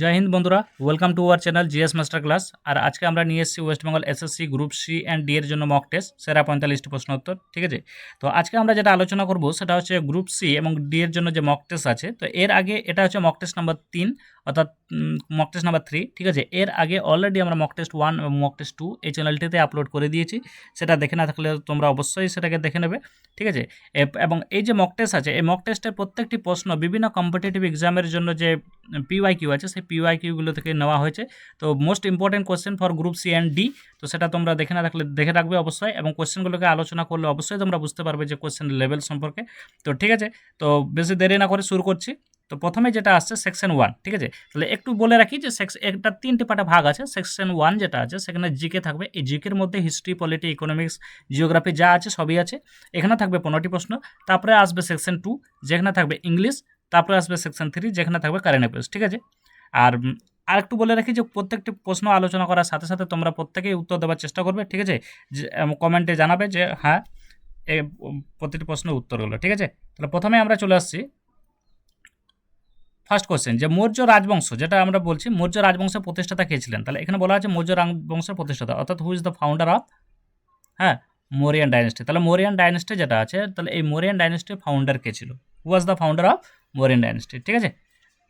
জয় হিন্দ বন্ধুরা welcome to our channel G S master class আর আজকে আমরা নিয়ে এসেছি West Bengal S S C group C and D এর জন্য মক টেস্ট সেরা পঁয়তাল্লিশটি প্রশ্ন উত্তর, ঠিক আছে? তো আজকে আমরা যেটা আলোচনা করব, সেটা হচ্ছে গ্রুপ সি এবং ডি এর জন্য যে মক টেস্ট আছে, তো এর আগে এটা হচ্ছে মক টেস্ট নাম্বার তিন। অর্থাৎ মক টেস্ট নাম্বার থ্রি ঠিক আছে? এর আগে অলরেডি আমরা মক টেস্ট ওয়ান এবং মক টেস্ট টু এই চ্যানেলটিতে আপলোড করে দিয়েছি। সেটা দেখে না থাকলে তোমরা অবশ্যই সেটাকে দেখে নেবে, ঠিক আছে? এবং এই যে মক টেস্ট আছে, এই মক টেস্টের প্রত্যেকটি প্রশ্ন বিভিন্ন কম্পিটিটিভ এক্সামের জন্য যে পিওয়াই কিউ আছে, সেই পিওয়াই কিউগুলো থেকে নেওয়া হয়েছে। তো most important question for group C and D তো সেটা তোমরা দেখে না থাকলে, দেখে রাখবে অবশ্যই, এবং কোয়েশ্চেনগুলোকে আলোচনা করলে অবশ্যই তোমরা বুঝতে পারবে যে কোশ্চেন লেভেল সম্পর্কে। তো ঠিক আছে? তো বেশি দেরি না করে শুরু করছি। তো প্রথমে যেটা আসছে সেকশন ওয়ান ঠিক আছে? তাহলে একটু বলে রাখি যে একটা তিনটে পাটা ভাগ আছে। সেকশন ওয়ান যেটা আছে, সেখানে জিকে থাকবে। এই জিকের মধ্যে হিস্ট্রি পলিটি ইকোনমিক্স জিওগ্রাফি যা আছে সবই আছে। এখানে থাকবে পনেরোটি প্রশ্ন। তারপরে আসবে সেকশন টু যেখানে থাকবে ইংলিশ তারপরে আসবে সেকশন থ্রি যেখানে থাকবে কারেন্ট অ্যাফেয়ার্স ঠিক আছে? আর আর একটু বলে রাখি যে প্রত্যেকটি প্রশ্ন আলোচনা করার সাথে সাথে তোমরা প্রত্যেকেই উত্তর দেওয়ার চেষ্টা করবে, ঠিক আছে? কমেন্টে জানাবে যে হ্যাঁ প্রতিটি প্রশ্নের উত্তরগুলো ঠিক আছে? তাহলে প্রথমে আমরা চলে আসছি। ফার্স্ট কোশ্চেন যে মৌর্য রাজবংশ, যেটা আমরা বলছি, মৌর্য রাজবংশের প্রতিষ্ঠাতা কে ছিলেন? তাহলে এখানে বলা আছে মৌর্য রাজবংশের প্রতিষ্ঠাতা, অর্থাৎ who is the founder of হ্যাঁ মোরিয়ান ডাইনেস্টি তাহলে মোরিয়ান ডাইনেস্টি যেটা আছে, তাহলে এই মোরিয়ান ডাইনেস্টির ফাউন্ডার কে ছিল? Who was the founder of Mauryan dynasty ঠিক আছে?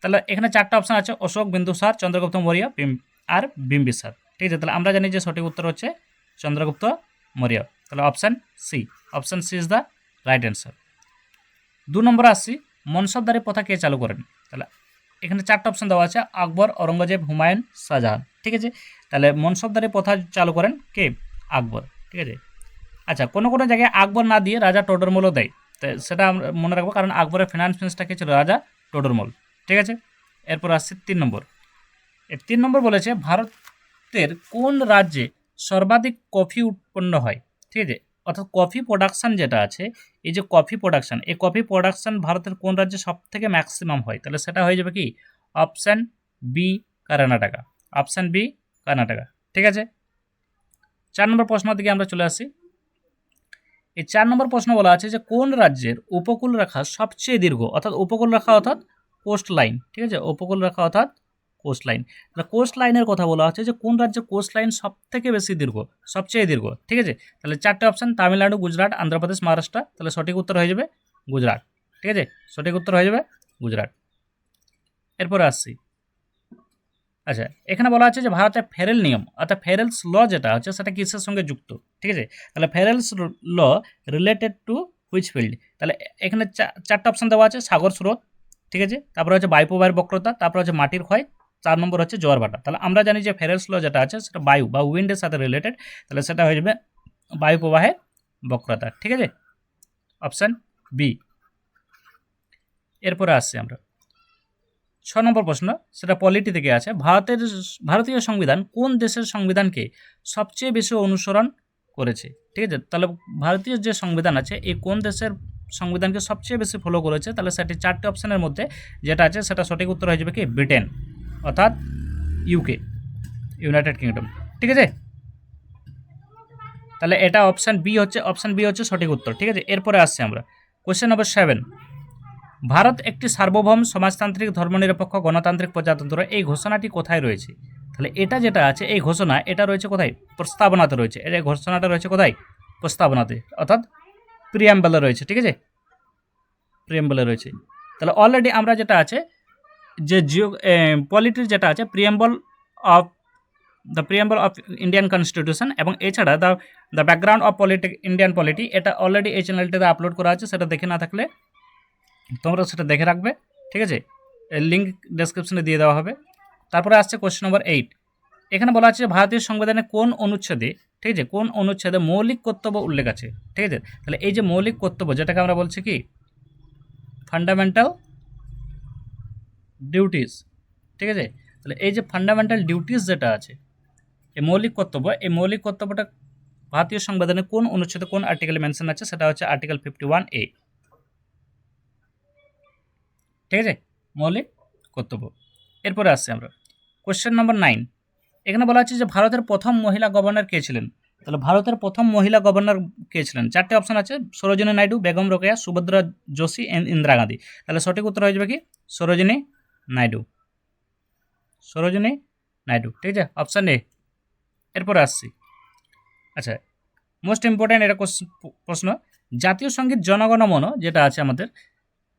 তাহলে এখানে চারটা অপশন আছে, অশোক বিন্দুসার চন্দ্রগুপ্ত মৌর্য আর বিম্বিসার। ঠিক আছে? তাহলে আমরা জানি যে সঠিক উত্তর হচ্ছে চন্দ্রগুপ্ত মৌর্য। তাহলে option C option C is the right answer দু নম্বর আসছি মনসবদারি প্রথা কে চালু করেন? তাহলে এখানে চারটা অপশন দেওয়া আছে, আকবর, ঔরঙ্গজেব, হুমায়ুন, শাহজাহান। ঠিক আছে? তাহলে মনসবদারি প্রথা চালু করেন কে? আকবর। ঠিক আছে? আচ্ছা কোনো কোনো জায়গায় আকবর না দিয়ে রাজা টোডরমলও দেয়। তো সেটা আমরা মনে রাখব, কারণ আকবরের ফিনান্স মিনিস্টার কে ছিল রাজা টোডরমল। ঠিক আছে? এরপর আসছে তিন নম্বর। এর তিন নম্বর বলেছে, ভারতের কোন রাজ্যে সর্বাধিক কফি উৎপন্ন হয়? ঠিক আছে? অর্থাৎ কফি প্রোডাকশান যেটা আছে, এই যে কফি প্রোডাকশান এই কফি প্রোডাকশান ভারতের কোন রাজ্যে সব থেকে ম্যাক্সিমাম হয়? তাহলে সেটা হয়ে যাবে কি? Option B Karnataka option B Karnataka ঠিক আছে? চার নম্বর প্রশ্ন দিকে আমরা চলে আসি। এই চার নম্বর প্রশ্ন বলা আছে যে কোন রাজ্যের উপকূল রেখা সবচেয়ে দীর্ঘ? অর্থাৎ উপকূল রেখা অর্থাৎ কোস্ট লাইন ঠিক আছে? উপকূল রেখা অর্থাৎ কোস্ট লাইন তাহলে কোস্ট লাইনের কথা বলা হচ্ছে যে, কোন রাজ্যে কোস্ট লাইন সব থেকে বেশি দীর্ঘ? সবচেয়ে দীর্ঘ, ঠিক আছে? তাহলে চারটে অপশান তামিলনাড়ু, গুজরাট, আন্ধ্রপ্রদেশ, মহারাষ্ট্র, তাহলে সঠিক উত্তর হয়ে যাবে গুজরাট, ঠিক আছে? সঠিক উত্তর হয়ে যাবে গুজরাট। এরপরে আসছি। আচ্ছা এখানে বলা আছে যে ভারতের ফেরেল নিয়ম, অর্থাৎ ফেরেলস ল যেটা হচ্ছে, সেটা কিসের সঙ্গে যুক্ত, ঠিক আছে? তাহলে Ferrel's law related to which field তাহলে এখানে চারটা অপশন দেওয়া আছে, সাগর স্রোত, ঠিক আছে? তারপরে হচ্ছে বায়ুপ্রবাহের বক্রতা, তারপরে হচ্ছে মাটির ক্ষয় চার নম্বর হচ্ছে জোয়ার ভাটা। তাহলে আমরা জানি যে ফেরেলস ল যেটা আছে, সেটা বায়ু, বা উইন্ডের সাথে রিলেটেড তাহলে সেটা হয়ে যাবে বায়ু প্রবাহের বক্রতা, ঠিক আছে? অপশান বি এরপরে আসছি আমরা। ছ নম্বর প্রশ্ন, সেটা পলিটি থেকে আছে। ভারতের, ভারতীয় সংবিধান কোন দেশের সংবিধানকে সবচেয়ে বেশি অনুসরণ করেছে? ঠিক আছে? তাহলে ভারতীয় যে সংবিধান আছে এই কোন দেশের সংবিধানকে সবচেয়ে বেশি ফলো করেছে? তাহলে সেটি চারটে অপশানের মধ্যে যেটা আছে, সেটা সঠিক উত্তর হয়ে যাবে কি? ব্রিটেন অর্থাৎ ইউকে ইউনাইটেড কিংডম ঠিক আছে? তাহলে এটা অপশান বি হচ্ছে অপশান বি হচ্ছে সঠিক উত্তর, ঠিক আছে? এরপরে আসছে আমরা। কোশ্চেন নম্বর সেভেন ভারত একটি সার্বভৌম সমাজতান্ত্রিক, ধর্মনিরপেক্ষ, গণতান্ত্রিক প্রজাতন্ত্র, এই ঘোষণাটি কোথায় রয়েছে? তাহলে এটা যেটা আছে, এই ঘোষণা, এটা রয়েছে কোথায়? প্রস্তাবনাতে রয়েছে। এটা ঘোষণাটা রয়েছে কোথায়? প্রস্তাবনাতে, অর্থাৎ প্রিয়াম্বলে রয়েছে, ঠিক আছে? প্রিয়াম্বলে রয়েছে। তাহলে অলরেডি আমরা যেটা আছে যে জিও পলিটির যেটা আছে preamble of the preamble of Indian constitution এবং এছাড়া the the background of politic Indian polity এটা অলরেডি এই চ্যানেলটিতে আপলোড করা আছে, সেটা দেখে না থাকলে তোমরা সেটা দেখে রাখবে, ঠিক আছে? লিঙ্ক ডেসক্রিপশনে দিয়ে দেওয়া হবে। তারপরে আসছে কোশ্চেন নম্বর এইট এখানে বলা আছে ভারতীয় সংবিধানে কোন অনুচ্ছেদে, ঠিক আছে? কোন অনুচ্ছেদে মৌলিক কর্তব্য উল্লেখ আছে, ঠিক আছে? তাহলে এই যে মৌলিক কর্তব্য, যেটাকে আমরা বলছি কি? ফান্ডামেন্টাল ডিউটিস ঠিক আছে? তাহলে এই যে ফান্ডামেন্টাল ডিউটিস যেটা আছে এই মৌলিক কর্তব্য, এই মৌলিক কর্তব্যটা ভারতীয় সংবিধানে কোন অনুচ্ছেদে কোন আর্টিকেলে মেনশন আছে? সেটা হচ্ছে আর্টিকেল ফিফটি ওয়ান এ ঠিক আছে? মৌলিক কর্তব্য। এরপরে আসছি আমরা। কোশ্চেন নম্বর নাইন এখানে বলা আছে যে ভারতের প্রথম মহিলা গভর্নর কে ছিলেন? তাহলে ভারতের প্রথম মহিলা গভর্নর কে ছিলেন? চারটে অপশন আছে, সরোজিনী নাইডু, বেগম রোকেয়া, সুভদ্রা যোশী ইন্দিরা গান্ধী। তাহলে সঠিক উত্তর হয়ে যাবে কি? সরোজিনী নাইডু। সরোজিনী, নাইডু। ঠিক আছে অপশান এ এরপর আসছি। আচ্ছা মোস্ট ইম্পর্ট্যান্ট এটা প্রশ্ন। জাতীয় সংগীত জনগণমন যেটা আছে আমাদের,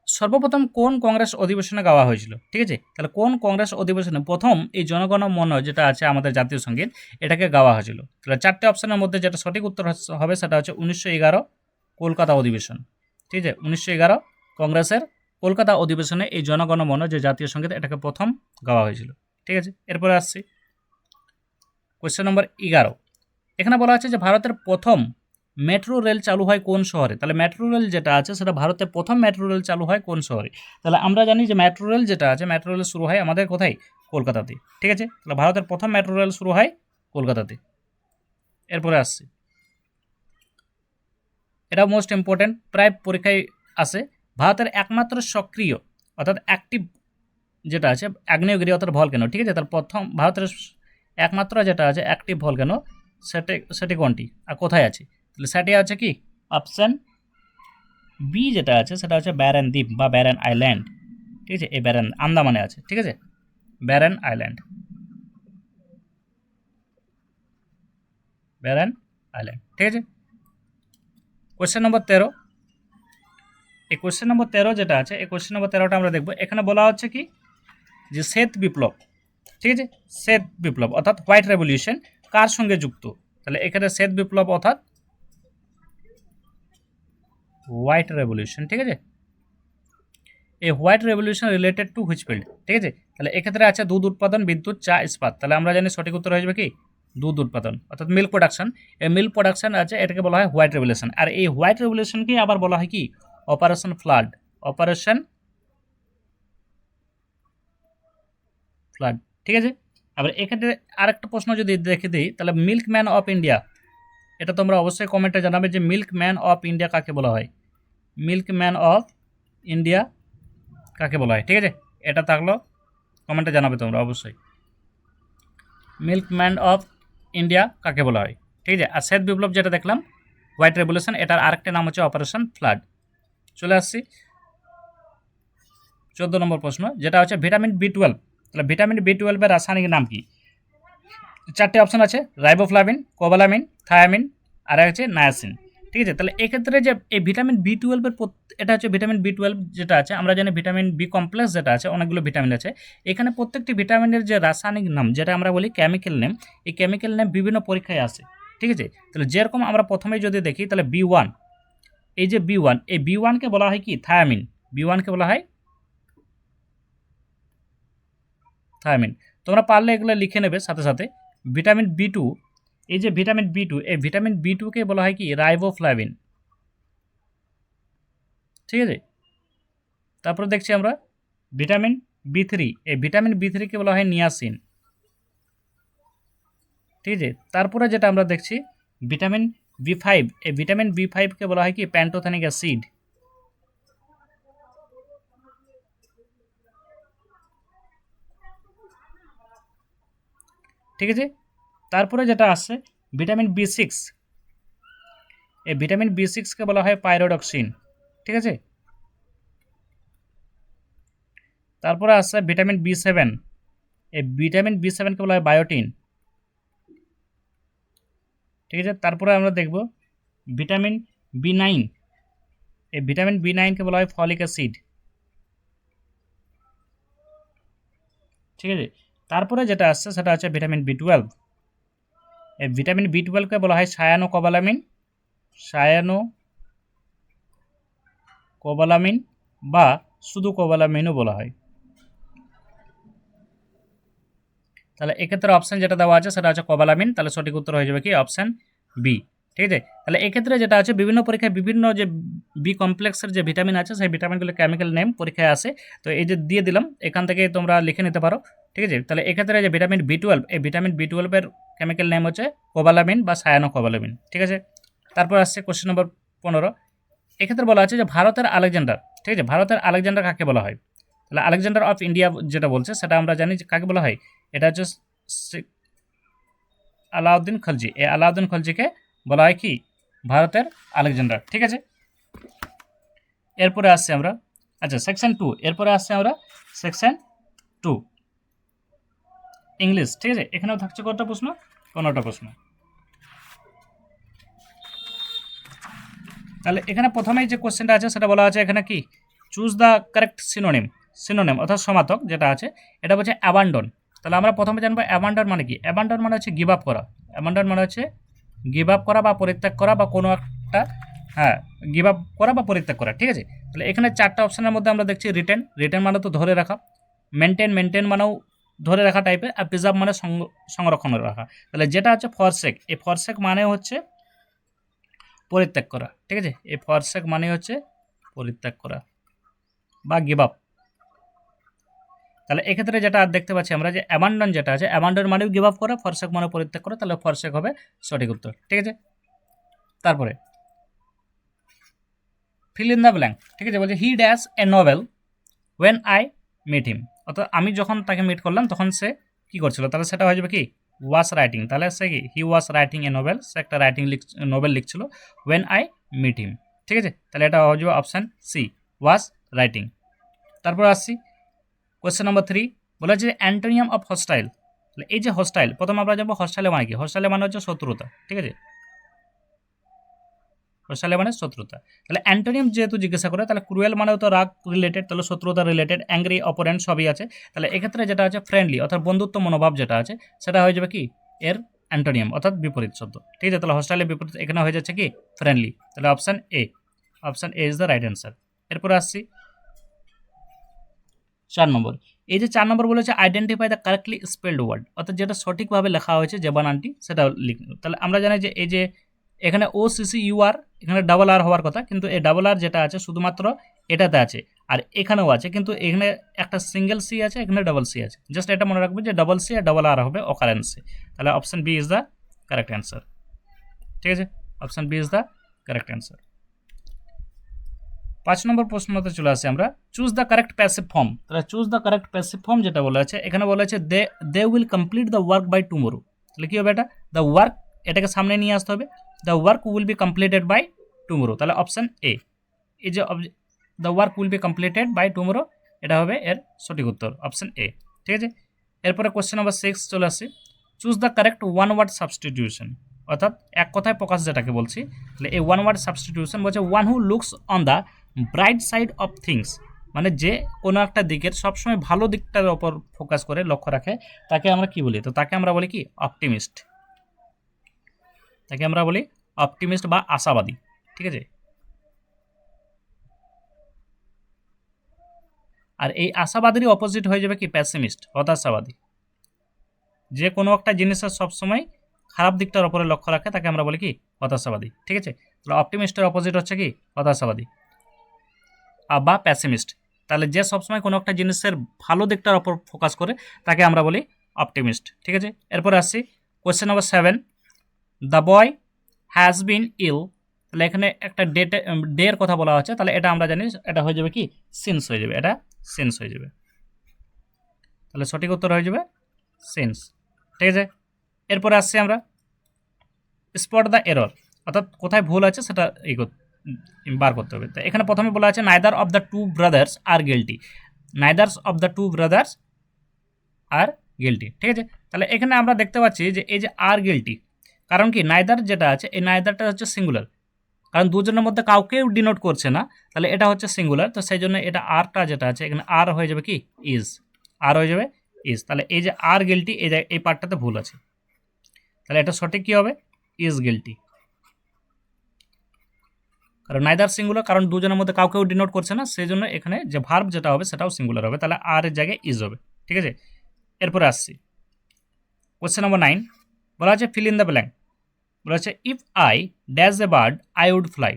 সর্বপ্রথম কোন কংগ্রেস অধিবেশনে গাওয়া হয়েছিল? ঠিক আছে, তাহলে কোন কংগ্রেস অধিবেশনে প্রথম এই জনগণমন যেটা আছে আমাদের জাতীয় সংগীত, এটাকে গাওয়া হয়েছিল? তাহলে চারটে অপশনের মধ্যে যেটা সঠিক উত্তর হবে সেটা হচ্ছে উনিশশো এগারো কলকাতা অধিবেশন। ঠিক আছে, উনিশশো এগারো কংগ্রেসের কলকাতা অধিবেশনে এই জনগণমন যে জাতীয় সংগীত, এটাকে প্রথম গাওয়া হয়েছিল। ঠিক আছে? এরপরে আসছি। কোয়েশ্চেন নম্বর এগারো। এখানে বলা আছে যে ভারতের প্রথম মেট্রো রেল চালু হয় কোন শহরে? তাহলে মেট্রো রেল যেটা আছে, সেটা ভারতের প্রথম মেট্রো রেল চালু হয় কোন শহরে? তাহলে আমরা জানি যে মেট্রো রেল যেটা আছে মেট্রো রেল শুরু হয় আমাদের কোথায়? কলকাতাতে। ঠিক আছে? তাহলে ভারতের প্রথম মেট্রো রেল শুরু হয় কলকাতাতে। এরপরে আসছি। এটা মোস্ট ইম্পর্ট্যান্ট প্রায় পরীক্ষায় আসে। ভারতের একমাত্র সক্রিয়, অর্থাৎ অ্যাক্টিভ যেটা আছে আগ্নেয়গিরি অর্থাৎ ভলকেনো ঠিক আছে? তার প্রথম ভারতের একমাত্র যেটা আছে অ্যাক্টিভ ভলকেনো সেটি সেটি কোনটি? আর কোথায় আছে? তাহলে সেটি আছে কি? অপশান বি যেটা আছে, সেটা হচ্ছে ব্যারেন দ্বীপ বা ব্যারেন আইল্যান্ড ঠিক আছে? এই ব্যারেন আন্দামানে আছে, ঠিক আছে? ব্যারেন আইল্যান্ড ব্যারেন আইল্যান্ড ঠিক আছে? কোশ্চেন নম্বর তেরো। এই কোশ্চেন নম্বর তেরো যেটা আছে, এই কোশ্চেন নম্বর তেরোটা আমরা দেখব। এখানে বলা হচ্ছে কি? যে শ্বেত বিপ্লব, ঠিক আছে? শ্বেত বিপ্লব, অর্থাৎ হোয়াইট রেভলিউশন কার সঙ্গে যুক্ত? তাহলে এখানে শ্বেত বিপ্লব অর্থাৎ হোয়াইট রেভলিউশন, ঠিক আছে? এই white revolution related to which field ঠিক আছে? তাহলে এক্ষেত্রে আছে দুধ উৎপাদন, বিদ্যুৎ, চা, ইস্পাত। তাহলে আমরা জানি সঠিক উত্তর হয়ে কি? দুধ উৎপাদন, অর্থাৎ মিল্ক প্রোডাকশন এই মিল্ক প্রোডাকশন আছে, এটাকে বলা হয় হোয়াইট রেভলিউশন। আর এই হোয়াইট রেভলিউশনকে আবার বলা হয় কি? অপারেশন ফ্লাড অপারেশন ফ্লাড, ঠিক আছে? আবার এক্ষেত্রে আরেকটা প্রশ্ন যদি দেখে দিই, তাহলে মিল্ক ম্যান অফ ইন্ডিয়া, এটা তোমরা অবশ্যই কমেন্টে জানাবে যে মিল্ক ম্যান অফ ইন্ডিয়া কাকে বলা হয়? মিল্ক ম্যান অফ ইন্ডিয়া কাকে বলা হয়? ঠিক আছে? এটা থাকল, কমেন্টে জানাবে তোমরা অবশ্যই। মিল্ক ম্যান অফ ইন্ডিয়া কাকে বলা হয়? ঠিক আছে? আর শ্বেত বিপ্লব যেটা দেখলাম, হোয়াইট রেভলিউশন, এটার আরেকটা নাম হচ্ছে অপারেশন ফ্লাড। চলে আসছি। চোদ্দ নম্বর প্রশ্ন, যেটা হচ্ছে ভিটামিন বি টুয়েলভ তাহলে ভিটামিন বি টুয়েলভের রাসায়নিক নাম কি? চারটে অপশন আছে, রাইবোফ্লাভিন, কোবালামিন, থায়ামিন, আর হচ্ছে নায়াসিন। ঠিক আছে, তাহলে এক্ষেত্রে যে এই ভিটামিন বি টুয়েলভের এটা হচ্ছে ভিটামিন বি টুয়েলভ যেটা আছে, আমরা জানি ভিটামিন বি কমপ্লেক্স যেটা আছে, অনেকগুলো ভিটামিন আছে। এখানে প্রত্যেকটি ভিটামিনের যে রাসায়নিক নাম, যেটা আমরা বলি কেমিক্যাল নেম এই কেমিক্যাল নেম বিভিন্ন পরীক্ষায় আসে। ঠিক আছে, তাহলে যেরকম আমরা প্রথমেই যদি দেখি, তাহলে বি ওয়ান এই যে বি ওয়ান এই বি ওয়ানকে বলা হয় কি? থায়ামিন বি ওয়ানকে বলা হয় থায়ামিন তোমরা পারলে এগুলো লিখে নেবে সাথে সাথে। ভিটামিন বি টু এই যে ভিটামিন বি টু এই ভিটামিন বি টুকে বলা হয় কি? রাইবোফ্লাভিন ঠিক আছে? তারপরে দেখছি আমরা ভিটামিন বি থ্রি এই ভিটামিন বি থ্রিকে বলা হয় নিয়াসিন ঠিক আছে? তারপরে যেটা আমরা দেখছি ভিটামিন বি ফাইভ এই ভিটামিন বি ফাইভকে বলা হয় কি? প্যান্টোথানিক অ্যাসিড ঠিক আছে? তারপরে যেটা আসছে ভিটামিন বি সিক্স এই ভিটামিন বি সিক্সকে বলা হয় পাইরোডক্সিন ঠিক আছে? তারপরে আসছে ভিটামিন বি সেভেন এই ভিটামিন বি সেভেনকে বলা হয় বায়োটিন ঠিক আছে? তারপরে আমরা দেখব ভিটামিন বি নাইন এই ভিটামিন বি নাইনকে বলা হয় ফলিক অ্যাসিড। ঠিক আছে? তারপরে যেটা আসছে সেটা হচ্ছে ভিটামিন বি টুয়েলভ এই ভিটামিন বি টুয়েলভকে বলা হয় সায়ানো কবালামিন সায়ানো কোবালামিন বা শুধু কোবালামিনও বলা হয়। তাহলে এক্ষেত্রে অপশান যেটা দেওয়া আছে সেটা হচ্ছে কোবালামিন তাহলে সঠিক উত্তর হয়ে যাবে কি? অপশান বি ঠিক আছে? তাহলে এক্ষেত্রে যেটা আছে, বিভিন্ন পরীক্ষায় বিভিন্ন যে বি কমপ্লেক্সের যে ভিটামিন আছে, সেই ভিটামিনগুলো কেমিক্যাল নেম পরীক্ষায় আসে। তো এই যে দিয়ে দিলাম, এখান থেকে তোমরা লিখে নিতে পারো, ঠিক আছে? তাহলে এক্ষেত্রে যে ভিটামিন বি টুয়েলভ এই ভিটামিন বি টুয়েলভের কেমিক্যাল নেম হচ্ছে কোবালামিন বা সায়ানো কোবালামিন ঠিক আছে? তারপর আসছে কোশ্চেন নম্বর পনেরো। এক্ষেত্রে বলা আছে যে ভারতের আলেকজান্ডার, ঠিক আছে? ভারতের আলেকজান্ডার কাকে বলা হয়? তাহলে আলেকজান্ডার অফ ইন্ডিয়া যেটা বলছে, সেটা আমরা জানি যে কাকে বলা হয়? এটা হচ্ছে আলাউদ্দিন খলজি এই আলাউদ্দিন খলজিকে বলা হয় কি? ভারতের আলেকজান্ডার, ঠিক আছে? এরপরে আসছি আমরা আচ্ছা সেকশন টু এরপরে আসছি আমরা সেকশন টু ইংলিশ ঠিক আছে? এখানেও থাকছে কটা প্রশ্ন? পনেরোটা প্রশ্ন। তাহলে এখানে প্রথমেই যে কোশ্চেনটা আছে, সেটা বলা আছে এখানে কি? Choose the correct synonym synonym অর্থাৎ সমাতক যেটা আছে, এটা বলছে অ্যাবান্ডন তাহলে আমরা প্রথমে জানব অ্যাবান্ডন মানে কি? অ্যাবান্ডন মানে হচ্ছে গিভ আপ করা। অ্যাবান্ডন মানে হচ্ছে গিভ আপ করা বা পরিত্যাগ করা বা কোনো একটা হ্যাঁ গিভ আপ করা বা পরিত্যাগ করা, ঠিক আছে? তাহলে এখানে চারটা অপশানের মধ্যে আমরা দেখছি রিটেন রিটেন মানে তো ধরে রাখা। মেনটেন মেনটেন মানেও ধরে রাখা টাইপের আর প্রিজার্ভ মানে সংরক্ষণ রাখা। তাহলে যেটা হচ্ছে ফরসেক এই ফরসেক মানে হচ্ছে পরিত্যাগ করা, ঠিক আছে? এই ফরসেক মানে হচ্ছে পরিত্যাগ করা বা গিভ আপ তাহলে এক্ষেত্রে যেটা আর দেখতে পাচ্ছি আমরা যে অ্যাবান্ডন যেটা আছে অ্যাবান্ডন মানেও গিভ আপ করা, ফরসেক মানে পরিত্যাগ করা, তাহলে ফরসেক হবে সঠিক উত্তর, ঠিক আছে? তারপরে ফিল ইন দ্য ব্ল্যাঙ্ক ঠিক আছে? বলছে he dash a novel when I meet him অর্থাৎ আমি যখন তাকে মিট করলাম, তখন সে কী করছিল? তাহলে সেটা হয়ে যাবে কি? ওয়াস রাইটিং তাহলে সে কি? হি ওয়াস রাইটিং এ নোভেল সে একটা রাইটিং লিখ নোভেল লিখছিল ওয়েন আই মিট হিম ঠিক আছে? তাহলে এটা হয়ে যাবে অপশান সি ওয়াস রাইটিং তারপর আসছি কোয়েশ্চেন নম্বর থ্রি বলা হচ্ছে অ্যান্টোনিয়াম অফ হস্টাইল। এই যে হস্টাইল, প্রথম আমরা যাব হস্টাইলে মানে কি? হস্টাইলে মানে হচ্ছে শত্রুতা, ঠিক আছে? হস্টাইলে মানে শত্রুতা। তাহলে অ্যান্টোনিয়াম যেহেতু জিজ্ঞাসা করে, তাহলে ক্রুয়েল মানেও তো রাগ রিলেটেড তাহলে শত্রুতা রিলেটেড অ্যাংরি অপোনেন্ট সবই আছে। তাহলে এক্ষেত্রে যেটা আছে ফ্রেন্ডলি অর্থাৎ বন্ধুত্ব মনোভাব যেটা আছে, সেটা হয়ে যাবে কি? এর অ্যান্টোনিয়াম, অর্থাৎ বিপরীত শব্দ। ঠিক আছে? তাহলে হস্টাইলের বিপরীত, এখানে হয়ে যাচ্ছে কি? ফ্রেন্ডলি তাহলে option A option A is the right answer এরপরে আসছি চার নম্বর। এই যে চার নম্বর বলেছে identify the correctly spelled word অর্থাৎ যেটা সঠিকভাবে লেখা হয়েছে যে বানানটি, সেটা লিখ তাহলে আমরা জানি যে এই যে এখানে ও সিসি ইউ আর এখানে ডাবল আর হওয়ার কথা, কিন্তু এই ডাবল আর যেটা আছে শুধুমাত্র এটাতে আছে, আর এখানেও আছে, কিন্তু এখানে একটা সিঙ্গেল সি আছে, এখানে ডাবল সি আছে। জাস্ট এটা মনে রাখবে যে ডাবল সি আর ডাবল আর হবে অকারেন্সে তাহলে option B is the correct answer ঠিক আছে? Option B is the correct answer পাঁচ নম্বর প্রশ্নতে চলে আসি আমরা। Choose the correct passive form তাহলে choose the correct passive form যেটা বলা আছে, এখানে বলা আছে they they will complete the work by tomorrow তাহলে কী হবে এটা? দ্য ওয়ার্ক এটাকে সামনে নিয়ে আসতে হবে। The work will be completed by tomorrow তাহলে অপশান এ এই যে the work will be completed by tomorrow এটা হবে এর সঠিক উত্তর অপশান এ ঠিক আছে? এরপরে কোশ্চেন নাম্বার সিক্স চলে আসছি choose the correct one word substitution অর্থাৎ এক কথায় প্রকাশ যেটাকে বলছি, তাহলে এই ওয়ান ওয়ার্ড সাবস্টিটিউশন বলছে one who looks on the bright side of things মানে যে কোনো একটা দিকের সবসময় ভালো দিকটার ওপর ফোকাস করে লক্ষ্য রাখে, তাকে আমরা কি বলি? তো তাকে আমরা বলি কি? অপটিমিস্ট তাকে আমরা বলি অপটিমিস্ট বা আশাবাদী। ঠিক আছে? আর এই আশাবাদীরই অপোজিট হয়ে যাবে কি? প্যাসিমিস্ট হতাশাবাদী। যে কোনো একটা জিনিসের সবসময় খারাপ দিকটার ওপরে লক্ষ্য রাখে, তাকে আমরা বলি কি? হতাশাবাদী। ঠিক আছে? তাহলে অপটিমিস্টের অপোজিট হচ্ছে কি? হতাশাবাদী। বা প্যাসিমিস্ট তাহলে যে সবসময় কোনো একটা জিনিসের ভালো দিকটার ওপর ফোকাস করে, তাকে আমরা বলি অপটিমিস্ট ঠিক আছে? এরপর আসছি question number seven the boy has been ill তাহলে এখানে একটা ডেটে ডে এর কথা বলা হচ্ছে, তাহলে এটা আমরা জানি, এটা হয়ে যাবে কি? সিন্স হয়ে যাবে, এটা সেন্স হয়ে যাবে। তাহলে সঠিক উত্তর হয়ে যাবে সেন্স ঠিক আছে? এরপরে আসছি আমরা স্পট দ্য এরর অর্থাৎ কোথায় ভুল আছে সেটা এই বার করতে হবে। তো এখানে প্রথমে বলা আছে neither of the two brothers are guilty neithers of the two brothers are guilty ঠিক আছে? তাহলে এখানে আমরা দেখতে পাচ্ছি যে, এই যে আর গিল্টি কারণ কি? নাইদার যেটা আছে, এই নাইদারটা হচ্ছে সিঙ্গুলার কারণ দুজনের মধ্যে কাউকেও ডিনোট করছে না। তাহলে এটা হচ্ছে সিঙ্গুলার তো সেই জন্য এটা আরটা যেটা আছে, এখানে আর হয়ে যাবে কি? ইজ আর হয়ে যাবে ইজ তাহলে এই যে আর গিল্টি এই এই পার্টটাতে ভুল আছে। তাহলে এটা সঠিক কী হবে? ইজ গিল্টি কারণ নাইদার সিঙ্গুলার কারণ দুজনের মধ্যে কাউকেও ডিনোট করছে না সেই জন্য এখানে যে ভার্ব যেটা হবে সেটাও সিঙ্গুলার হবে, তাহলে আর এর জায়গায় ইজ হবে, ঠিক আছে? এরপরে আসছি। কোশ্চেন নম্বর নাইন বলা আছে ফিল ইন দ্য ব্ল্যাঙ্ক বলা হচ্ছে if I dash a bird I would fly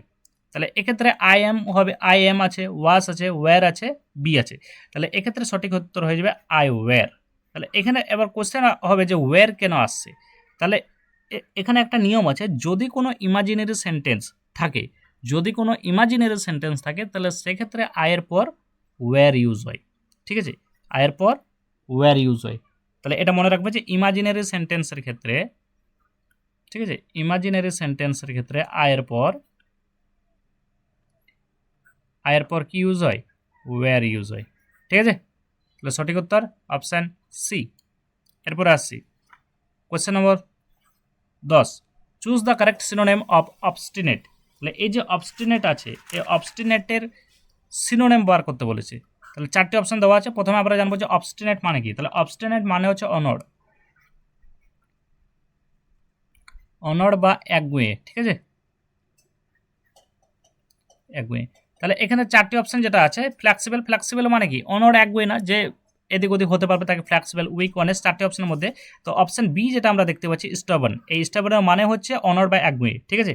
তাহলে এক্ষেত্রে আই এম হবে আই এম আছে ওয়াস আছে ওয়্যার আছে বি আছে। তাহলে এক্ষেত্রে সঠিক উত্তর হয়ে যাবে আই ওয়্যার তাহলে এখানে এবার কোশ্চেন হবে যে ওয়্যার কেন আসছে? তাহলে এখানে একটা নিয়ম আছে, যদি কোনো ইমাজিনারি সেন্টেন্স থাকে যদি কোনো ইমাজিনারি সেন্টেন্স থাকে, তাহলে সেক্ষেত্রে আয়ের পর ওয়্যার ইউজ হয়। ঠিক আছে? আয়ের পর ওয়্যার ইউজ হয়। তাহলে এটা মনে রাখবে যে ইমাজিনারি সেন্টেন্সের ক্ষেত্রে, ঠিক আছে? ইমাজিনারি সেন্টেন্সের ক্ষেত্রে আয়ের পর আয়ের পর কি ইউজ হয়? ওয়্যার ইউজ হয়। ঠিক আছে? তাহলে সঠিক উত্তর অপশান সি এরপরে আসছি। কোয়েশ্চেন নম্বর দশ। Choose the correct synonym of obstinate তাহলে এই যে অবস্টিনেট আছে, এই অবস্টিনেটের সিনোনেম বার করতে বলেছে। তাহলে চারটি অপশন দেওয়া আছে। প্রথমে আমরা জানব যে অবস্টিনেট মানে কি। তাহলে অবস্টিনেট মানে হচ্ছে অনড় অনড় বা একগুঁয়ে, ঠিক আছে? একগুঁয়ে। তাহলে এখানে চারটি অপশন যেটা আছে ফ্লেক্সিবল ফ্লেক্সিবল মানে কি? অনড় একগুঁয়ে না, যে এদিক ওদিক হতে পারবে তাকে ফ্লেক্সিবল উইক অনেস্ট চারটি অপশনের মধ্যে। তো অপশন বি যেটা আমরা দেখতে পাচ্ছি স্টবন এই স্টবনের মানে হচ্ছে অনড় বা একগুঁয়ে, ঠিক আছে?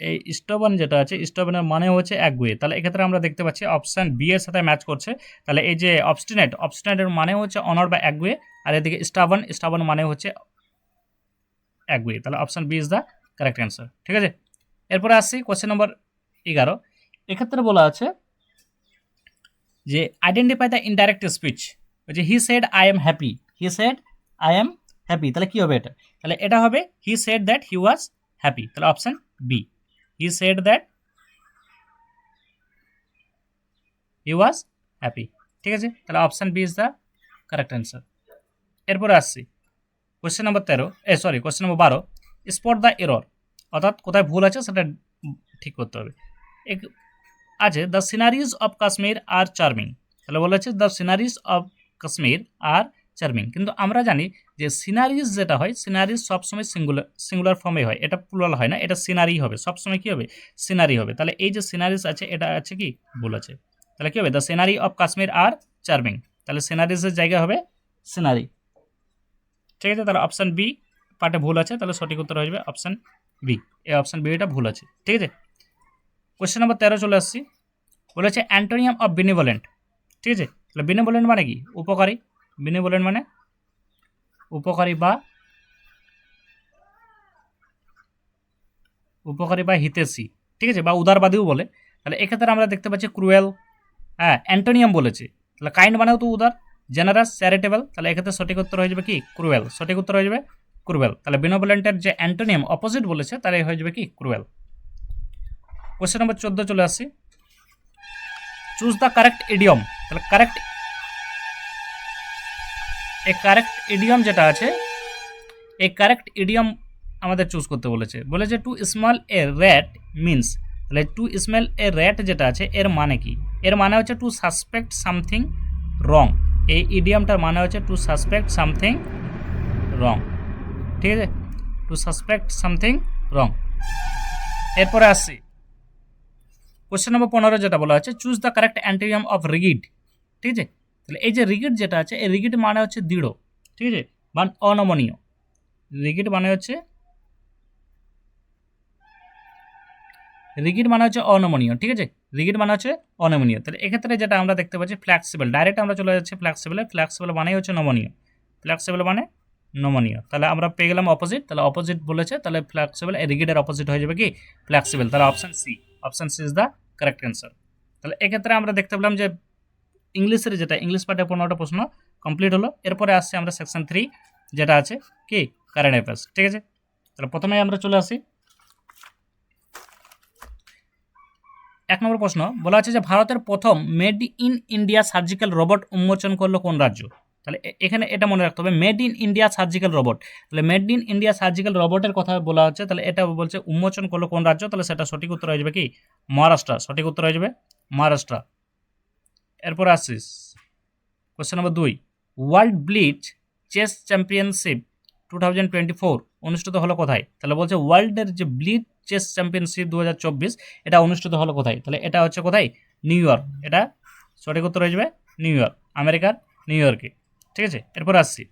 এই স্টবন যেটা আছে স্টবনের মানে হচ্ছে একগুঁয়ে তাহলে এক্ষেত্রে আমরা দেখতে পাচ্ছি অপশন বি এর সাথে ম্যাচ করছে। তাহলে এই যে অবস্টিনেট অবস্টিনেটের মানে হচ্ছে অনর বা একগুঁয়ে আর এদিকে স্টাবন স্টাবন মানে হচ্ছে একগুঁয়ে তাহলে option B is the correct answer ঠিক আছে? এরপরে আসছি কোয়েশ্চেন নম্বর এগারো। এক্ষেত্রে বলা আছে যে আইডেন্টিফাই দ্য ইনডাইরেক্ট স্পিচ যে he said I am happy he said I am happy তাহলে কী হবে এটা? তাহলে এটা হবে he said that he was happy তাহলে option B he said that he was happy ঠিক আছে? তাহলে option B is the correct answer এরপরে আসছি। কোয়েশ্চেন নম্বর তেরো, এ সরি কোয়েশ্চেন নম্বর বারো। স্পট দ্য এরর অর্থাৎ কোথায় ভুল আছে সেটা ঠিক করতে হবে। এক, আছে the sceneries of Kashmir are charming তাহলে বলেছে the sceneries of Kashmir are charming কিন্তু আমরা জানি যে সিনারিজ যেটা হয় সিনারিজ সবসময় সিঙ্গুলার সিঙ্গুলার ফর্মে হয়। এটা প্লুরাল হয় না, এটা সিনারি হবে। সবসময় কী হবে? সিনারি হবে। তাহলে এই যে সিনারিজ আছে, এটা আছে কি? ভুল আছে। তাহলে কী হবে? The scenery of Kashmir are charming তাহলে সিনারিজের জায়গা হবে সিনারি ঠিক আছে? তাহলে অপশান বি পার্টে ভুল আছে। তাহলে সঠিক উত্তর হয়ে যাবে অপশান বি এই অপশান বিটা ভুল আছে। ঠিক আছে? কোয়েশ্চেন নম্বর তেরো চলে আসছি। বলেছে অ্যান্টোনিয়াম অফ বিনিভোলেন্ট। ঠিক আছে? তাহলে বিনিভোলেন্ট মানে কি? উপকারী। বিনিভোলেন্ট মানে? উপকারী বা উপকারী বা হিতেশী। ঠিক আছে? বা উদারবাদীও বলে। তাহলে এক্ষেত্রে আমরা দেখতে পাচ্ছি ক্রুয়েল হ্যাঁ অ্যান্টোনিয়াম বলেছে। তাহলে কাইন্ড মানেও তো উদার, জেনারাস, চ্যারিটেবল। তাহলে এক্ষেত্রে সঠিক উত্তর হয়ে যাবে কি? ক্রুয়েল। সঠিক উত্তর হয়ে যাবে ক্রুয়েল। তাহলে বিনোভোলেন্টের যে অ্যান্টোনিয়াম অপোজিট বলেছে, তাহলে হয়ে যাবে কি? ক্রুয়েল। কোশ্চেন নম্বর চোদ্দ চলে আসছি। চুজ দ্য কারেক্ট ইডিয়ম তাহলে কারেক্ট এই কারেক্ট ইডিয়ম যেটা আছে এই কারেক্ট ইডিয়ম আমাদের চুজ করতে বলেছে। বলেছে to smell a rat means তাহলে টু স্মেল এ র্যাট যেটা আছে, এর মানে কি? এর মানে হচ্ছে টু সাসপেক্ট সামথিং রং এই ইডিয়ামটার মানে হচ্ছে টু সাসপেক্ট সামথিং রং ঠিক আছে? টু সাসপেক্ট সামথিং রং এরপরে আসছি। কোশ্চেন নম্বর পনেরো যেটা বলা আছে choose the correct antonym of rigid ঠিক আছে? তাহলে এই যে রিগিড যেটা আছে, এই রিগিড মানে হচ্ছে দৃঢ়, ঠিক আছে? বা অনমনীয়। রিগিড মানে হচ্ছে রিগিড মানে হচ্ছে অনমনীয়, ঠিক আছে? রিগিড মানে হচ্ছে অনমনীয়। তাহলে এক্ষেত্রে যেটা আমরা দেখতে পাচ্ছি ফ্ল্যাক্সিবল ডাইরেক্ট আমরা চলে যাচ্ছি ফ্ল্যাক্সিবলে ফ্ল্যাক্সিবল মানে হচ্ছে নমনীয়। ফ্ল্যাক্সিবল মানে নমনীয়। তাহলে আমরা পেয়ে গেলাম অপোজিট তাহলে অপোজিট বলেছে, তাহলে ফ্ল্যাক্সিবল রিগিডের অপোজিট হয়ে যাবে কি? ফ্ল্যাক্সিবল তাহলে option C option C is the correct answer তাহলে এক্ষেত্রে আমরা দেখতে পেলাম যে ইংলিশের যেটা, ইংলিশ পার্টে পনেরোটা প্রশ্ন কমপ্লিট হলো। এরপরে আসছে আমরা সেকশন থ্রি যেটা আছে কি? কারেন্ট অ্যাফেয়ার্স ঠিক আছে? তাহলে প্রথমে আমরা চলে আসি। এক নম্বর প্রশ্ন, বলা আছে যে ভারতের প্রথম made in India surgical robot উন্মোচন করল কোন রাজ্য? তাহলে এখানে এটা মনে রাখতে হবে made in India surgical robot তাহলে মেড ইন ইন্ডিয়া সার্জিক্যাল রোবটের কথা বলা হচ্ছে, তাহলে এটা বলছে উন্মোচন করল কোন রাজ্য? তাহলে সেটা সঠিক উত্তর হয়ে যাবে কি? মহারাষ্ট্র। সঠিক উত্তর হয়ে যাবে মহারাষ্ট্র। এরপর আসছিস কোশ্চেন নম্বর দুই। World blitz chess championship two thousand twenty four অনুষ্ঠিত হলো কোথায়? তাহলে বলছে ওয়ার্ল্ডের যে ব্লিচ চেস চ্যাম্পিয়নশিপ দু হাজার চব্বিশ, এটা অনুষ্ঠিত হলো কোথায়? তাহলে এটা হচ্ছে কোথায়? নিউ ইয়র্ক এটা সঠিক উত্তর হয়ে যাবে নিউ ইয়র্ক আমেরিকার নিউ ইয়র্কে ঠিক আছে? এরপর আসছি।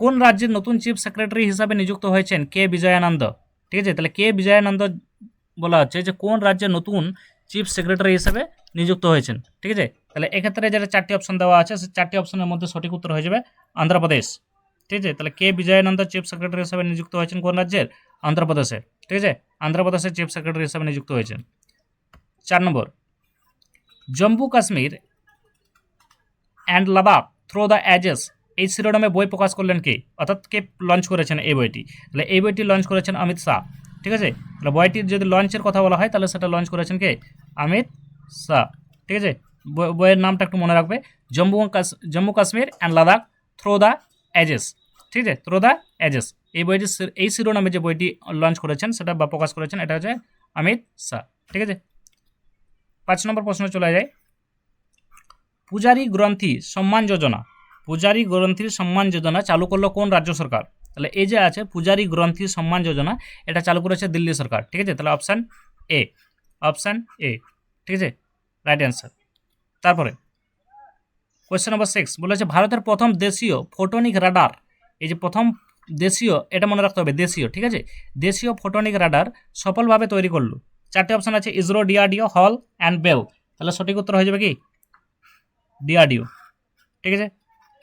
কোন রাজ্যের নতুন চিফ সেক্রেটারি হিসাবে নিযুক্ত হয়েছেন কে বিজয়ানন্দ? ঠিক আছে? তাহলে কে বিজয়ানন্দ বলা হচ্ছে? যে কোন রাজ্যের নতুন চিফ সেক্রেটারি হিসেবে নিযুক্ত হয়েছেন, ঠিক আছে? তাহলে এক্ষেত্রে যেটা চারটি অপশন দেওয়া আছে সেই চারটি অপশনের মধ্যে সঠিক উত্তর হয়ে যাবে অন্ধ্রপ্রদেশ ঠিক আছে? তাহলে কে বিজয়ানন্দ চিফ সেক্রেটারি হিসেবে নিযুক্ত হয়েছেন কোন রাজ্যের? অন্ধ্রপ্রদেশের ঠিক আছে? অন্ধ্রপ্রদেশের চিফ সেক্রেটারি হিসেবে নিযুক্ত হয়েছেন। চার নম্বর, Jammu Kashmir and Ladakh through the ages এই শিরোনামে বই প্রকাশ করলেন কে? অর্থাৎ কে লঞ্চ করেছেন এই বইটি? তাহলে এই বইটি লঞ্চ করেছেন অমিত শাহ। ঠিক আছে? তাহলে বইটির যদি লঞ্চের কথা বলা হয়, তাহলে সেটা লঞ্চ করেছেন কে? অমিত শাহ। ঠিক আছে? বইয়ের নামটা একটু মনে রাখবে। Jammu Jammu Kashmir and Ladakh through the ages ঠিক আছে? থ্রো দ্য এজেস এই বইটি এই শিরোনামে যে বইটি লঞ্চ করেছেন, সেটা বা প্রকাশ করেছেন, এটা হচ্ছে অমিত শাহ। ঠিক আছে? পাঁচ নম্বর প্রশ্ন চলে যায়। পূজারী গ্রন্থি সম্মান যোজনা। পূজারী গ্রন্থির সম্মান যোজনা চালু করল কোন রাজ্য সরকার? তাহলে এই যে আছে পূজারী গ্রন্থি সম্মান যোজনা, এটা চালু করেছে দিল্লি সরকার, ঠিক আছে? তাহলে অপশান এ অপশান এ ঠিক আছে? রাইট অ্যান্সার তারপরে কোয়েশ্চেন নম্বর সিক্স বলেছে ভারতের প্রথম দেশীয় ফোটনিক রাডার এই যে প্রথম দেশীয়, এটা মনে রাখতে হবে, দেশীয়, ঠিক আছে? দেশীয় ফোটনিক রাডার সফলভাবে তৈরি করল। চারটে অপশান আছে ISRO DRDO HAL and BEL তাহলে সঠিক উত্তর হয়ে যাবে কি? ডিআরডিও ঠিক আছে?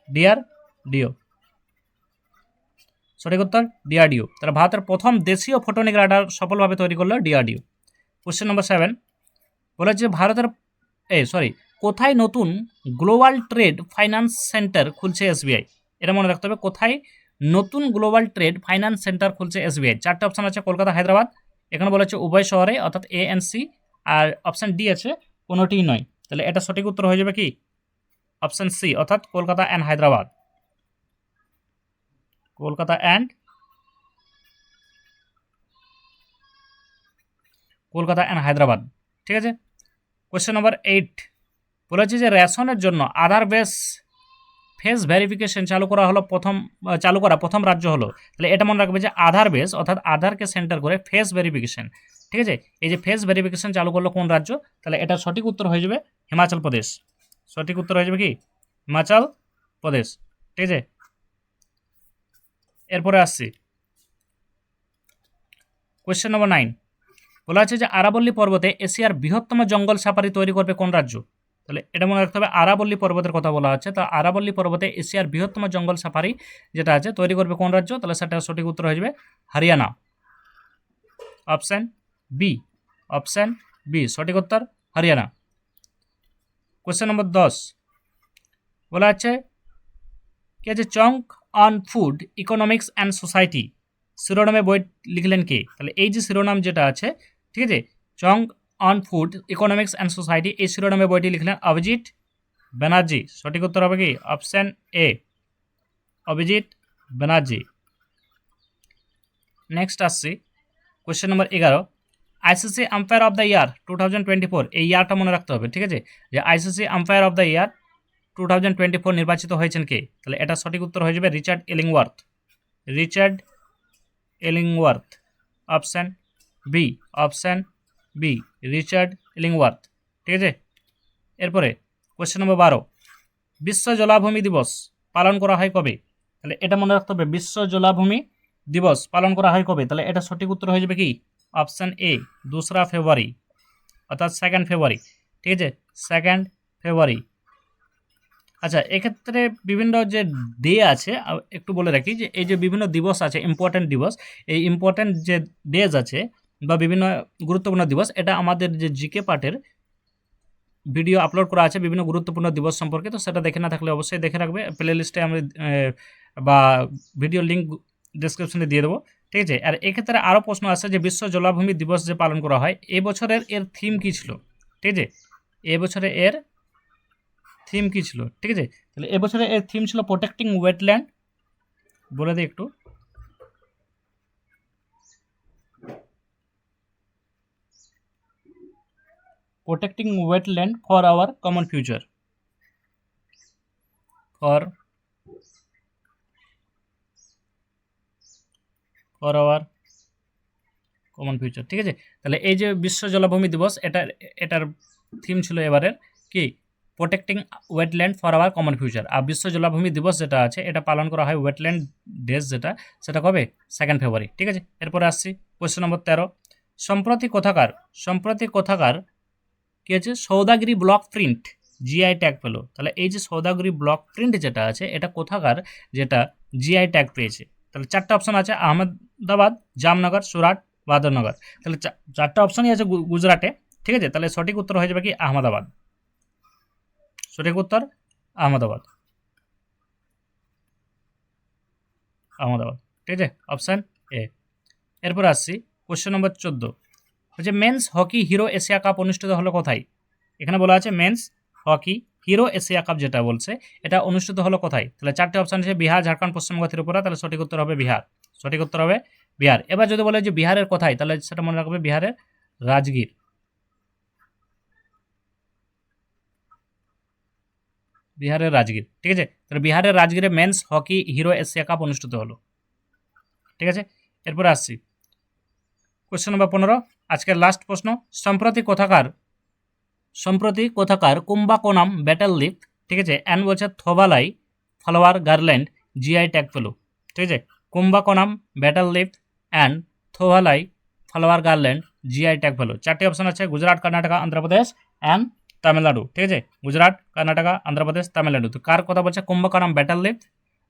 ডিআর ডিও সঠিক উত্তর, ডিআরডিও। তাহলে ভারতের প্রথম দেশীয় ফোটনিক রাডার সফলভাবে তৈরি করল ডিআরডিও। কোশ্চেন নম্বর সেভেন বলেছে ভারতের, এ সরি কোথায় নতুন গ্লোবাল ট্রেড ফাইন্যান্স সেন্টার খুলছে এসবিআই এটা মনে রাখতে হবে, কোথায় নতুন গ্লোবাল ট্রেড ফাইন্যান্স সেন্টার খুলছে এসবিআই চারটে অপশান আছে, কলকাতা, হায়দ্রাবাদ। এখানে বলেছে উভয় শহরে, অর্থাৎ এ এন সি আর অপশান ডি আছে, কোনোটিই নয়। তাহলে এটা সঠিক উত্তর হয়ে যাবে কি? অপশান সি অর্থাৎ Kolkata and Hyderabad. Kolkata and Kolkata and Hyderabad. ঠিক আছে? কোয়েশ্চেন নম্বর এইট বলেছে যে রেশনের জন্য আধার বেস ফেস ভেরিফিকেশন চালু করা হলো প্রথম চালু করা প্রথম রাজ্য হলো। তাহলে এটা মনে রাখবে যে আধার বেস অর্থাৎ আধারকে সেন্টার করে ফেস ভেরিফিকেশন। ঠিক আছে? এই যে ফেস ভেরিফিকেশন চালু করল কোন রাজ্য? তাহলে এটা সঠিক উত্তর হয়ে যাবে হিমাচল প্রদেশ। সঠিক উত্তর হয়ে যাবে কি? হিমাচল প্রদেশ। ঠিক আছে? এরপরে আসছি। কোয়েশ্চেন নম্বর নাইন বলা আছে যে আরাবল্লী পর্বতে এশিয়ার বৃহত্তম জঙ্গল সাফারি তৈরি করবে কোন রাজ্য? তাহলে এটা মনে রাখতে হবে, আরাবল্লী পর্বতের কথা বলা হচ্ছে তো আরাবল্লী পর্বতে এশিয়ার বৃহত্তম জঙ্গল সাফারি যেটা আছে, তৈরি করবে কোন রাজ্য? তাহলে সেটা সঠিক উত্তর হয়ে যাবে Haryana. Option B option B সঠিক উত্তর হরিয়ানা। কোয়েশ্চেন নম্বর দশ। বলা আছে, কি আছে Chhaunk on food economics and society শিরোনামে বই লিখলেন কে? তাহলে এই যে শিরোনাম যেটা আছে, ঠিক আছে? Chhaunk on food economics and society এই শিরোনামে বইটি লিখলেন অভিজিৎ ব্যানার্জি। সঠিক উত্তর হবে কি? Option A Abhijit Banerjee. Next আসছি। কোয়েশ্চেন নম্বর এগারো। ICC umpire of the year two thousand twenty four এই ইয়ারটা মনে রাখতে হবে, ঠিক আছে? যে ICC umpire of the year two thousand twenty four নির্বাচিত হয়েছেন কে? তাহলে এটা সঠিক উত্তর হয়ে যাবে Richard Illingworth. Richard Illingworth option B option B Richard Illingworth, ঠিক আছে? এরপরে কোয়েশ্চেন নম্বর বারো, বিশ্ব জলাভূমি দিবস পালন করা হয় কবে? তাহলে এটা মনে রাখতে হবে, বিশ্ব জলাভূমি দিবস পালন করা হয় কবে? তাহলে এটা সঠিক উত্তর হয়ে যাবে কি? অপশান এ দোসরা ফেব্রুয়ারি, অর্থাৎ সেকেন্ড ফেব্রুয়ারি ঠিক আছে? সেকেন্ড ফেব্রুয়ারি আচ্ছা এক্ষেত্রে বিভিন্ন যে ডে আছে একটু বলে রাখি যে এই যে বিভিন্ন দিবস আছে ইম্পর্ট্যান্ট দিবস, এই ইম্পর্ট্যান্ট যে ডেজ আছে বা বিভিন্ন গুরুত্বপূর্ণ দিবস, এটা আমাদের যে জিকে পার্টের ভিডিও আপলোড করা আছে, বিভিন্ন গুরুত্বপূর্ণ দিবস সম্পর্কে, তো সেটা দেখে না থাকলে অবশ্যই দেখে রাখবে। প্লে লিস্টে আমি বা ভিডিও লিঙ্ক ডিসক্রিপশনে দিয়ে দেবো, ঠিক আছে? আর এক্ষেত্রে আরও প্রশ্ন আছে যে বিশ্ব জলাভূমি দিবস যে পালন করা হয় এই বছরের এর থিম কী ছিল? ঠিক আছে? এ বছরে এর থিম কী ছিল? ঠিক আছে? তাহলে এবছরে এর থিম ছিল প্রোটেক্টিং ওয়েটল্যান্ড বলে দিই একটু। Protecting wetland for our common future for for our common future ঠিক আছে? তাহলে এই যে বিশ্ব জলাভূমি দিবস, এটার এটার থিম ছিল এবারের। কি? Protecting wetland for our common future আর বিশ্ব জলাভূমি দিবস যেটা আছে, এটা পালন করা হয় ওয়েটল্যান্ড ডেজ যেটা, সেটা কবে? সেকেন্ড ফেব্রুয়ারি ঠিক আছে? এরপরে আসছি কোয়েশ্চেন নম্বর তেরো। সম্প্রতি কোথাকার সম্প্রতি কোথাকার কী আছে? Saudagiri block print GI tag পেল। তাহলে এই যে সৌদাগিরি ব্লক প্রিন্ট যেটা আছে, এটা কোথাকার যেটা জিআই ট্যাগ পেয়েছে? তাহলে চারটা অপশন আছে, আহমেদাবাদ, জামনগর, সুরাট, বাদরনগর। তাহলে চারটা অপশনই আছে গুজরাটে, ঠিক আছে? তাহলে সঠিক উত্তর হয়ে যাবে কি? আহমেদাবাদ। সঠিক উত্তর, আহমেদাবাদ। আহমেদাবাদ, ঠিক আছে? Option A. এরপর আসছি কোশ্চেন নম্বর চোদ্দ। হচ্ছে men's hockey Hero Asia cup অনুষ্ঠিত হলো কোথায়? এখানে বলা আছে men's hockey Hero Asia cup যেটা বলছে, এটা অনুষ্ঠিত হলো কোথায়? তাহলে চারটে অপশান আছে, বিহার, ঝাড়খণ্ড পশ্চিমবঙ্গ ত্রিপুরা, তাহলে সঠিক উত্তর হবে বিহার। সঠিক উত্তর হবে বিহার। এবার যদি বলে যে বিহারের কোথায়, তাহলে সেটা মনে রাখবে বিহারের রাজগীর। বিহারের রাজগীর, ঠিক আছে? তাহলে বিহারের রাজগীরে men's hockey Hero Asia cup অনুষ্ঠিত হলো। ঠিক আছে? এরপরে আসছি। কোশ্চেন নম্বর পনেরো। আজকের লাস্ট প্রশ্ন, সম্প্রতি কোথাকার সম্প্রতি কোথাকার কুম্বাকোনাম ব্যাটেল লিপ ঠিক আছে? অ্যান বলছে Thovalai, flower garland GI tag পেল। ঠিক আছে? Kumbakonam betel leaf and Thovalai flower garland GI tag পেল। চারটি অপশন আছে, গুজরাট, কর্ণাটকা, অন্ধ্রপ্রদেশ অ্যান্ড তামিলনাড়ু, ঠিক আছে? গুজরাট, কর্ণাটকা, অন্ধ্রপ্রদেশ, তামিলনাড়ু। তো কার কথা বলছে? কুম্ভকোনাম ব্যাটেল লিপ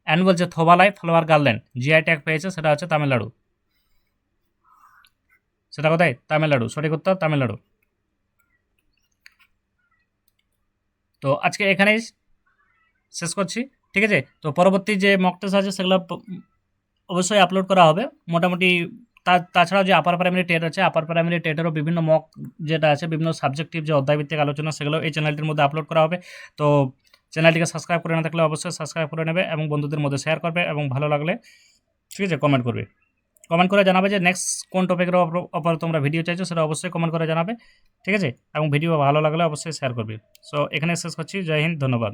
অ্যান্ড বলছে Thovalai flower garland GI tag পেয়েছে, সেটা হচ্ছে তামিলনাড়ু। সেটা কোথায়? তামিলনাড়ু, সঠিক উত্তর তামিলনাড়ু। তো আজকে এখানেই শেষ করছি, ঠিক আছে? তো পরবর্তী যে মক টেস্ট আছে, সেগুলো অবশ্যই আপলোড করা হবে। মোটামুটি তা তাছাড়াও যে আপার প্রাইমারি টেট আছে আপার প্রাইমারি টেটেরও বিভিন্ন মক যেটা আছে, বিভিন্ন সাবজেক্টিভ যে অধ্যায়ভিত্তিক আলোচনা, সেগুলো এই চ্যানেলটির মধ্যে আপলোড করা হবে। তো চ্যানেলটিকে সাবস্ক্রাইব করে না থাকলে অবশ্যই সাবস্ক্রাইব করে নেবে এবং বন্ধুদের মধ্যে শেয়ার করবে এবং ভালো লাগলে, ঠিক আছে কমেন্ট করবে। কমেন্ট করে জানাবে যে নেক্সট কোন টপিকের ওপর তোমরা ভিডিও চাইছো, সেটা অবশ্যই কমেন্ট করে জানাবে, ঠিক আছে? এবং ভিডিও ভালো লাগলে অবশ্যই শেয়ার করবে। সো এখানে শেষ করছি। জয় হিন্দ, ধন্যবাদ।